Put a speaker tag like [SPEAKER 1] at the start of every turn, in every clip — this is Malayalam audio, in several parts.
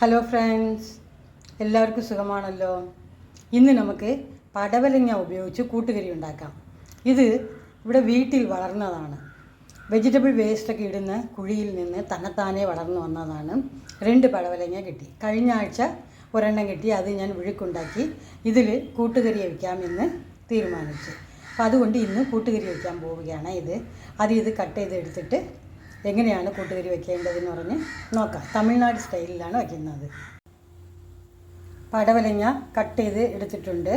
[SPEAKER 1] ഹലോ ഫ്രണ്ട്സ് എല്ലാവർക്കും സുഖമാണല്ലോ? ഇന്ന് നമുക്ക് പടവലങ്ങ ഉപയോഗിച്ച് കൂട്ടുകറി ഉണ്ടാക്കാം. ഇത് ഇവിടെ വീട്ടിൽ വളർന്നതാണ്. വെജിറ്റബിൾ വേസ്റ്റൊക്കെ ഇടുന്ന കുഴിയിൽ നിന്ന് തന്നെത്താനെ വളർന്നു വന്നതാണ്. രണ്ട് പടവലങ്ങ കിട്ടി. കഴിഞ്ഞ ആഴ്ച ഒരെണ്ണം കിട്ടി. അത് ഞാൻ വിഴുക്കുണ്ടാക്കി. ഇതിൽ കൂട്ടുകറി വയ്ക്കാമെന്ന് തീരുമാനിച്ചു. അപ്പോൾ അതുകൊണ്ട് ഇന്ന് കൂട്ടുകറി വയ്ക്കാൻ പോവുകയാണ് ഇത്. അത് ഇത് കട്ട് ചെയ്ത് എടുത്തിട്ട് എങ്ങനെയാണ് കൂട്ടുകറി വെക്കേണ്ടതെന്ന് പറഞ്ഞ് നോക്കാം. തമിഴ്നാട് സ്റ്റൈലിലാണ് വയ്ക്കുന്നത് പടവലങ്ങ കട്ട് ചെയ്ത് എടുത്തിട്ടുണ്ട്.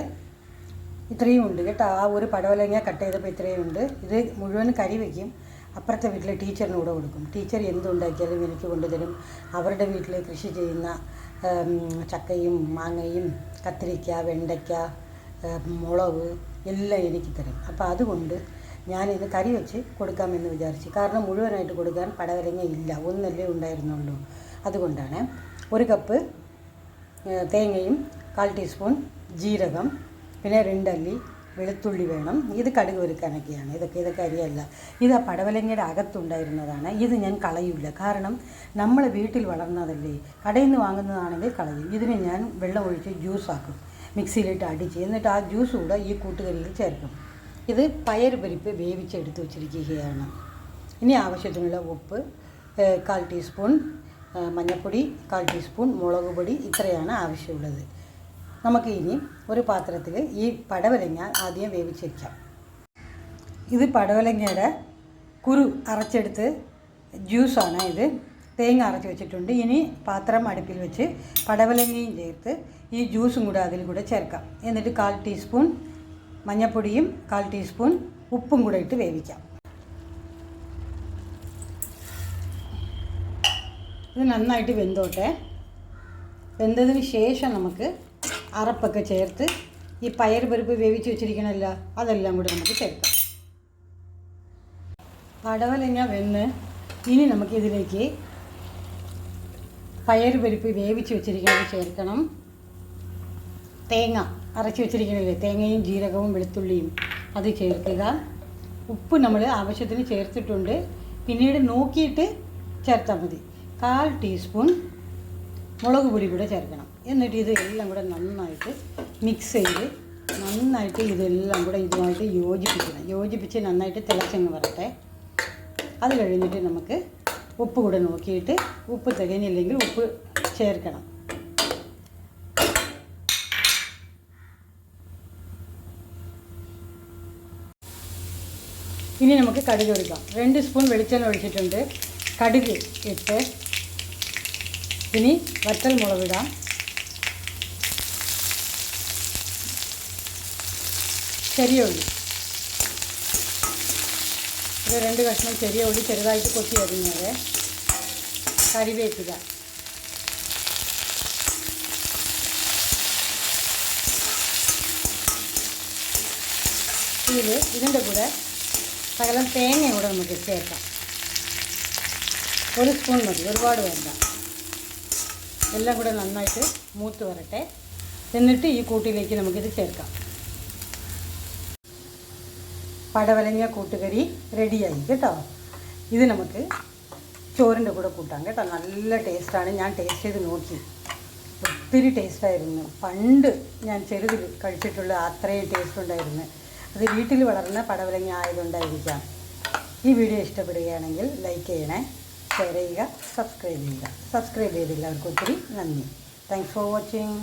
[SPEAKER 1] ഇത്രയും ഉണ്ട് കേട്ടോ. ആ ഒരു പടവലങ്ങ കട്ട് ചെയ്തപ്പോൾ ഇത്രയും ഉണ്ട്. ഇത് മുഴുവൻ കരി വയ്ക്കും അപ്പുറത്തെ വീട്ടിലെ ടീച്ചറിന് കൂടെ കൊടുക്കും. ടീച്ചർ എന്തുണ്ടാക്കിയാലും എനിക്ക് കൊണ്ടുതരും. അവരുടെ വീട്ടിൽ കൃഷി ചെയ്യുന്ന ചക്കയും മാങ്ങയും കത്തിരിക്ക വെണ്ടയ്ക്ക മുളക് എല്ലാം എനിക്ക് തരും. അപ്പോൾ അതുകൊണ്ട് ഞാനിത് കറി വെച്ച് കൊടുക്കാമെന്ന് വിചാരിച്ചു. കാരണം മുഴുവനായിട്ട് കൊടുക്കാൻ പടവലങ്ങ ഇല്ല. ഒന്നല്ലേ ഉണ്ടായിരുന്നുള്ളൂ. അതുകൊണ്ടാണ് ഒരു കപ്പ് തേങ്ങയും കാൽ ടീസ്പൂൺ ജീരകം പിന്നെ രണ്ടല്ലി വെളുത്തുള്ളി വേണം. ഇത് കടുക് ഒരുക്കാനൊക്കെയാണ് ഇതൊക്കെ ഇതൊക്കെ അരിയല്ല. ഇത് ആ പടവലങ്ങയുടെ അകത്തുണ്ടായിരുന്നതാണ്. ഇത് ഞാൻ കളയില്ല കാരണം നമ്മൾ വീട്ടിൽ വളർന്നതല്ലേ. കടയിൽ നിന്ന് വാങ്ങുന്നതാണെങ്കിൽ കളയും. ഇതിനെ ഞാൻ വെള്ളം ഒഴിച്ച് ജ്യൂസാക്കും. മിക്സിയിലിട്ട് അടിച്ച്. എന്നിട്ട് ആ ജ്യൂസ് കൂടെ ഈ കൂട്ടുകറിയിൽ ചേർക്കും. ഇത് പയർ പരിപ്പ് വേവിച്ചെടുത്ത് വച്ചിരിക്കുകയാണ്. ഇനി ആവശ്യത്തിനുള്ള ഉപ്പ് കാൽ ടീസ്പൂൺ മഞ്ഞൾപ്പൊടി കാൽ ടീസ്പൂൺ മുളക് പൊടി ഇത്രയാണ് ആവശ്യമുള്ളത്. നമുക്ക് ഇനി ഒരു പാത്രത്തിൽ ഈ പടവലങ്ങ ആദ്യം വേവിച്ചിരിക്കാം ഇത് പടവലങ്ങയുടെ കുരു അരച്ചെടുത്ത് ജ്യൂസാണ് ഇത്. തേങ്ങ അരച്ച് വെച്ചിട്ടുണ്ട്. ഇനി പാത്രം അടുപ്പിൽ വെച്ച് പടവലങ്ങയും ചേർത്ത് ഈ ജ്യൂസും കൂടെ അതിൽ കൂടെ ചേർക്കാം. എന്നിട്ട് കാൽ ടീസ്പൂൺ മഞ്ഞൾപ്പൊടിയും കാൽ ടീസ്പൂൺ ഉപ്പും കൂടെ ഇട്ട് വേവിക്കാം. ഇത് നന്നായിട്ട് വെന്തോട്ടെ. വെന്തതിന് ശേഷം നമുക്ക് അറപ്പൊക്കെ ചേർത്ത് ഈ പയർ പരിപ്പ് വേവിച്ച് വെച്ചിരിക്കണമല്ലോ അതെല്ലാം കൂടി നമുക്ക് ചേർക്കാം. പടവലങ്ങ വെന്ന് ഇനി നമുക്കിതിലേക്ക് പയർ പരിപ്പ് വേവിച്ച് വെച്ചിരിക്കുന്നത് ചേർക്കണം. തേങ്ങ അരച്ച് വെച്ചിരിക്കുന്നില്ലേ തേങ്ങയും ജീരകവും വെളുത്തുള്ളിയും അത് ചേർക്കുക. ഉപ്പ് നമ്മൾ ആവശ്യത്തിന് ചേർത്തിട്ടുണ്ട്. പിന്നീട് നോക്കിയിട്ട് ചേർത്താൽ മതി. കാൽ ടീസ്പൂൺ മുളക് പൊടി കൂടെ ചേർക്കണം. എന്നിട്ട് ഇത് എല്ലാം കൂടെ നന്നായിട്ട് മിക്സ് ചെയ്ത് നന്നായിട്ട് ഇതെല്ലാം കൂടെ ഇതുമായിട്ട് യോജിപ്പിക്കണം. യോജിപ്പിച്ച് നന്നായിട്ട് തിളച്ചങ്ങ് വരട്ടെ. അത് കഴിഞ്ഞിട്ട് നമുക്ക് ഉപ്പ് കൂടെ നോക്കിയിട്ട് ഉപ്പ് തികഞ്ഞില്ലെങ്കിൽ ഉപ്പ് ചേർക്കണം. ഇനി നമുക്ക് കടുക് എടുക്കാം രണ്ട് സ്പൂൺ വെളിച്ചെണ്ണ ഒഴിച്ചിട്ടുണ്ട്. കടുക് ഇട്ട് ഇനി വറ്റൽ മുളകിടാം ചെറിയ ഉള്ളി. ഇത് രണ്ട് കഷ്ണം ചെറിയ ഉള്ളി ചെറുതായിട്ട് കൊത്തി അരിഞ്ഞത്. കറിവേപ്പില ഇതിൽ ഇതിന്റെ കൂടെ ശകലം തേങ്ങയും കൂടെ നമുക്ക് ചേർക്കാം. ഒരു സ്പൂൺ മതി ഒരുപാട് വേണ്ട. എല്ലാം കൂടെ നന്നായിട്ട് മൂത്ത് വരട്ടെ. എന്നിട്ട് ഈ കൂട്ടിലേക്ക് നമുക്കിത് ചേർക്കാം. പടവലങ്ങ കൂട്ടുകറി റെഡിയായി കേട്ടോ. ഇത് നമുക്ക് ചോറിന്റെ കൂടെ കൂട്ടാം കേട്ടോ. നല്ല ടേസ്റ്റാണ്. ഞാൻ ടേസ്റ്റ് ചെയ്ത് നോക്കി. ഒത്തിരി ടേസ്റ്റായിരുന്നു. പണ്ട് ഞാൻ ചെറുതിൽ കഴിച്ചിട്ടുള്ള അത്രയും ടേസ്റ്റ് ഉണ്ടായിരുന്നു. അത് വീട്ടിൽ വളർന്ന പടവലങ്ങ ആയതുകൊണ്ടായിരിക്കാം. ഈ വീഡിയോ ഇഷ്ടപ്പെടുകയാണെങ്കിൽ ലൈക്ക് ചെയ്യണേ ഷെയർ ചെയ്യുക സബ്സ്ക്രൈബ് ചെയ്യുക. സബ്സ്ക്രൈബ് ചെയ്തില്ല അവർക്ക് ഒത്തിരി നന്ദി. Thanks for watching